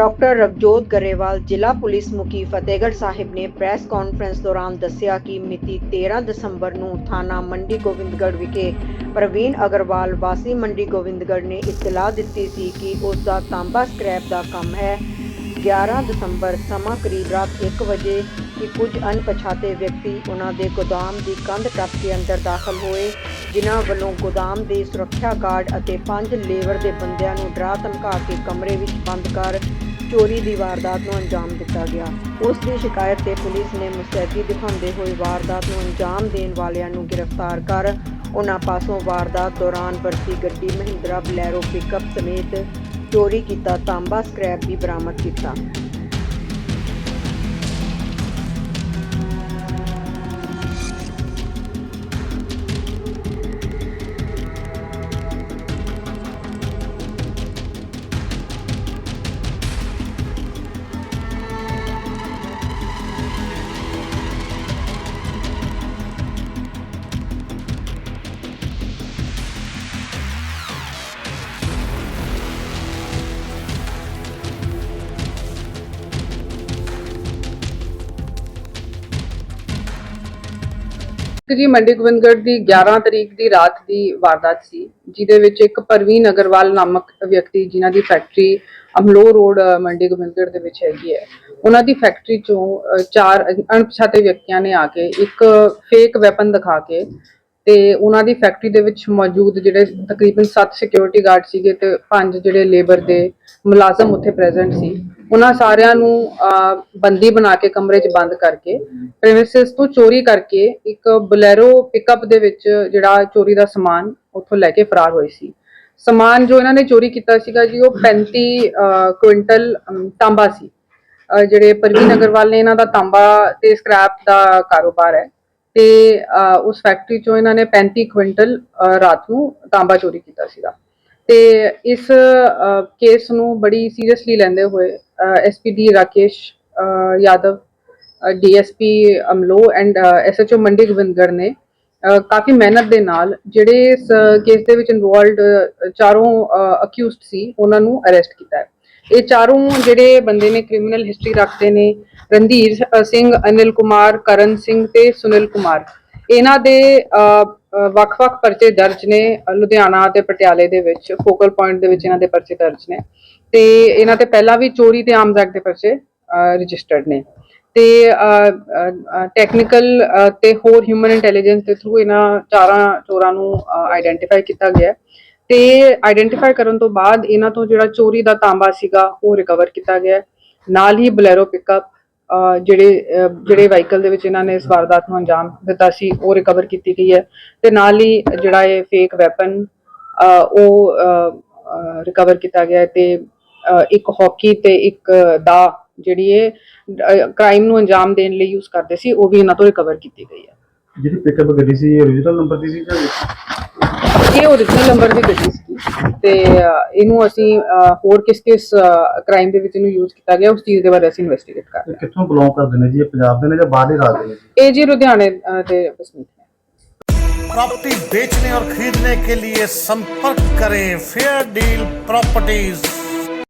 Doctor Ravjot Grewal, ਜ਼ਿਲ੍ਹਾ police ਮੁਖੀ ਫਤਿਹਗੜ੍ਹ ਸਾਹਿਬ ਨੇ ਪ੍ਰੈਸ ਕਾਨਫਰੰਸ ਦੌਰਾਨ ਦੱਸਿਆ ਕਿ ਮਿਤੀ 13 ਦਸੰਬਰ ਨੂੰ ਥਾਣਾ ਮੰਡੀ ਗੋਬਿੰਦਗੜ੍ਹ ਵਿਖੇ ਪ੍ਰਵੀਨ ਅਗਰਵਾਲ ਵਾਸੀ ਮੰਡੀ ਗੋਬਿੰਦਗੜ੍ਹ ਨੇ ਇਤਲਾਹ ਦਿੱਤੀ ਸੀ ਕਿ ਉਸ ਦਾ ਤਾਂਬਾ ਸਕ੍ਰੈਪ ਦਾ ਕੰਮ ਹੈ। 11 ਦਸੰਬਰ ਸਮਾਂ ਕਰੀਬ ਰਾਤ 1 ਵਜੇ ਕਿ ਕੁਝ ਅਣਪਛਾਤੇ ਵਿਅਕਤੀ ਉਹਨਾਂ ਦੇ ਗੋਦਾਮ ਦੀ ਕੰਧ ਟੱਪ ਕੇ ਅੰਦਰ ਦਾਖਲ ਹੋਏ, ਜਿਨ੍ਹਾਂ ਵੱਲੋਂ ਗੋਦਾਮ ਦੇ ਸੁਰੱਖਿਆ ਗਾਰਡ ਅਤੇ ਪੰਜ ਲੇਬਰ ਦੇ ਬੰਦਿਆਂ ਨੂੰ ਡਰਾ ਧਮਕਾ ਕੇ ਕਮਰੇ ਵਿੱਚ ਬੰਦ ਕਰ ਚੋਰੀ ਦੀ ਵਾਰਦਾਤ ਨੂੰ ਅੰਜਾਮ ਦਿੱਤਾ ਗਿਆ। ਉਸ ਦੀ ਸ਼ਿਕਾਇਤ ਤੇ ਪੁਲਿਸ ਨੇ ਮੁਸਤੈਦੀ ਦਿਖਾਉਂਦੇ ਹੋਏ ਵਾਰਦਾਤ ਨੂੰ ਅੰਜਾਮ ਦੇਣ ਵਾਲਿਆਂ ਨੂੰ ਗ੍ਰਿਫਤਾਰ ਕਰ ਉਹਨਾਂ ਪਾਸੋਂ ਵਾਰਦਾਤ ਦੌਰਾਨ ਵਰਤੀ ਗੱਡੀ ਮਹਿੰਦਰਾ ਬਲੈਰੋ ਪਿਕਅਪ ਸਮੇਤ ਚੋਰੀ ਕੀਤਾ ਤਾਂਬਾ ਸਕ੍ਰੈਪ ਵੀ ਬਰਾਮਦ ਕੀਤਾ। ਇੱਕ ਜੀ, ਮੰਡੀ ਗੋਬਿੰਦਗੜ੍ਹ ਦੀ 11 ਤਰੀਕ ਦੀ ਰਾਤ ਦੀ ਵਾਰਦਾਤ ਸੀ, ਜਿਹਦੇ ਵਿੱਚ ਇੱਕ ਪ੍ਰਵੀਨ ਅਗਰਵਾਲ ਨਾਮਕ ਵਿਅਕਤੀ ਜਿਨ੍ਹਾਂ ਦੀ ਫੈਕਟਰੀ ਅਮਲੋ ਰੋਡ ਮੰਡੀ ਗੋਬਿੰਦਗੜ੍ਹ ਦੇ ਵਿੱਚ ਹੈਗੀ ਹੈ। ਉਹਨਾਂ ਦੀ ਫੈਕਟਰੀ ਚੋਂ ਚਾਰ ਅਣਪਛਾਤੇ ਵਿਅਕਤੀਆਂ ਨੇ ਆ ਕੇ ਇੱਕ ਫੇਕ ਵੈਪਨ ਦਿਖਾ ਕੇ ਤੇ ਉਹਨਾਂ ਦੀ ਫੈਕਟਰੀ ਦੇ ਵਿੱਚ ਮੌਜੂਦ ਜਿਹੜੇ ਤਕਰੀਬਨ 7 ਸਿਕਿਉਰਿਟੀ ਗਾਰਡ ਸੀਗੇ ਤੇ ਪੰਜ ਜਿਹੜੇ ਲੇਬਰ ਦੇ ਮੁਲਾਜ਼ਮ ਉੱਥੇ ਪ੍ਰੈਜ਼ੈਂਟ ਸੀ। ਉਹਨਾਂ ਸਾਰਿਆਂ ਨੂੰ ਬੰਦੀ ਬਣਾ ਕੇ ਕਮਰੇ 'ਚ ਬੰਦ ਕਰਕੇ ਪ੍ਰੈਮਿਸਿਸ ਤੋਂ ਚੋਰੀ ਕਰਕੇ ਇੱਕ ਬਲੈਰੋ ਪਿਕਅਪ ਦੇ ਵਿੱਚ ਜਿਹੜਾ ਚੋਰੀ ਦਾ ਸਮਾਨ ਉੱਥੋਂ ਲੈ ਕੇ ਫਰਾਰ ਹੋਏ ਸੀ। ਸਮਾਨ ਜੋ ਇਹਨਾਂ ਨੇ ਚੋਰੀ ਕੀਤਾ ਸੀਗਾ ਜੀ, ਉਹ 35 ਕੁਇੰਟਲ ਤਾਂਬਾ ਸੀ। ਜਿਹੜੇ ਪ੍ਰਵੀਨ ਅਗਰਵਾਲ ਨੇ ਇਹਨਾਂ ਦਾ ਤਾਂਬਾ ਤੇ ਸਕ੍ਰੈਪ ਦਾ ਕਾਰੋਬਾਰ ਹੈ ਤੇ ਉਸ ਫੈਕਟਰੀ ਚੋਂ ਇਹਨਾਂ ਨੇ 35 ਕੁਇੰਟਲ ਰਾਤ ਨੂੰ ਤਾਂਬਾ ਚੋਰੀ ਕੀਤਾ ਸੀਗਾ। ਤੇ ਇਸ ਕੇਸ ਨੂੰ ਬੜੀ ਸੀਰੀਅਸਲੀ ਲੈਂਦੇ ਹੋਏ SPD Rakesh uh, Yadav DSP Amloh and SHO Mandi Gobindgarh ਨੇ ਕਾਫੀ ਮਿਹਨਤ ਦੇ ਨਾਲ ਜਿਹੜੇ ਇਸ ਕੇਸ ਦੇ ਵਿੱਚ ਇਨਵੋਲਡ ਚਾਰੋਂ ਅਕਿਊਜ਼ਡ ਸੀ ਉਹਨਾਂ ਨੂੰ ਅਰੈਸਟ ਕੀਤਾ ਹੈ। ਇਹ ਚਾਰੋਂ ਜਿਹੜੇ ਬੰਦੇ ਨੇ ਕ੍ਰਿਮੀਨਲ ਹਿਸਟਰੀ ਰੱਖਦੇ ਨੇ ਰਣਧੀਰ ਸਿੰਘ ਅਨਿਲ ਕੁਮਾਰ ਕਰਨ ਸਿੰਘ ਤੇ ਸੁਨੀਲ ਕੁਮਾਰ। ਇਹਨਾਂ ਦੇ ਵੱਖ-ਵੱਖ ਪਰਚੇ ਦਰਜ ਨੇ ਲੁਧਿਆਣਾ ਤੇ ਪਟਿਆਲੇ ਦੇ ਵਿੱਚ, ਫੋਕਲ ਪੁਆਇੰਟ ਦੇ ਵਿੱਚ ਇਹਨਾਂ ਦੇ ਪਰਚੇ ਦਰਜ ਨੇ। ਤੇ ਇਹਨਾਂ ਤੇ ਪਹਿਲਾਂ ਵੀ ਚੋਰੀ ਤੇ ਆਮ ਐਕਟ ਦੇ ਪਰਚੇ ਰਜਿਸਟਰਡ ਨੇ। ਤੇ ਟੈਕਨੀਕਲ ਤੇ ਹੋਰ ਹਿਊਮਨ ਇੰਟੈਲੀਜੈਂਸ ਦੇ ਥਰੂ ਇਹਨਾਂ ਚਾਰਾਂ ਚੋਰਾਂ ਨੂੰ ਆਈਡੈਂਟੀਫਾਈ ਕੀਤਾ ਗਿਆ ਹੈ। ਤੇ ਆਈਡੈਂਟੀਫਾਈ ਕਰਨ ਤੋਂ ਬਾਅਦ ਇਹਨਾਂ ਤੋਂ ਜਿਹੜਾ ਚੋਰੀ ਦਾ ਤਾਂਬਾ ਸੀਗਾ, ਉਹ ਰਿਕਵਰ ਕੀਤਾ ਗਿਆ ਨਾਲ ਹੀ ਬਲੈਰੋ ਪਿਕਅਪ ਜਿਹੜੇ ਅਹ, ਜਿਹੜੇ ਵਹੀਕਲ ਦੇ ਵਿੱਚ ਇਹਨਾਂ ਨੇ ਇਸ ਵਾਰਦਾਤ ਨੂੰ ਅੰਜਾਮ ਦਿੱਤਾ ਸੀ ਉਹ ਰਿਕਵਰ ਕੀਤੀ ਗਈ ਹੈ। ਤੇ ਨਾਲ ਹੀ ਜਿਹੜਾ ਇਹ ਫੇਕ ਵੈਪਨ ਉਹ ਰਿਕਵਰ ਕੀਤਾ ਗਿਆ ਹੈ ਤੇ ਅਹ, ਇੱਕ ਹਾਕੀ ਤੇ ਇੱਕ ਦਾ ਜਿਹੜੀ ਇਹ ਕ੍ਰਾਈਮ ਨੂੰ ਅੰਜਾਮ ਦੇਣ ਲਈ ਯੂਜ਼ ਕਰਦੇ ਸੀ ਉਹ ਵੀ ਇਹਨਾਂ ਤੋਂ ਰਿਕਵਰ ਕੀਤੀ ਗਈ ਹੈ। ਜਿਹੜੀ ਪਿਕਅਪ ਗੱਡੀ ਸੀ ਇਹ origignal ਨੰਬਰ ਦੀ ਸੀ ਜਾਂ ਇਹ ਓਰੀਜਨਲ ਨੰਬਰ ਦੀ ਗੱਡੀ ਸੀ ਤੇ ਅਹ, ਇਹਨੂੰ ਅਸੀਂ ਅਹ, ਹੋਰ ਕਿਸ ਕਿਸ ਕ੍ਰਾਈਮ ਦੇ ਵਿੱਚ ਇਹਨੂੰ ਯੂਜ਼ ਕੀਤਾ ਗਿਆ ਉਸ ਚੀਜ਼ ਦੇ ਬਾਰੇ ਅਸੀਂ ਇਨਵੈਸਟੀਗੇਟ ਕਰ ਰਹੇ ਇਹ ਕਿੱਥੋਂ ਬਿਲੋਂਗ ਕਰਦੇ ਨੇ ਜੀ ਇਹ ਪੰਜਾਬ ਦੇ ਨੇ ਜਾਂ ਬਾਹਰਲੇ ਰਾਜ ਦੇ ਨੇ ਜੀ ਹਾਂ ਇਹ ਜੀ ਲੁਧਿਆਣੇ ਅਹ, ਦੇ ਵਸਨੀਕ ਨੇ प्रॉपर्टी बेचने और खरीदने के लिए संपर्क करें फेयर डील प्रॉपर्टीज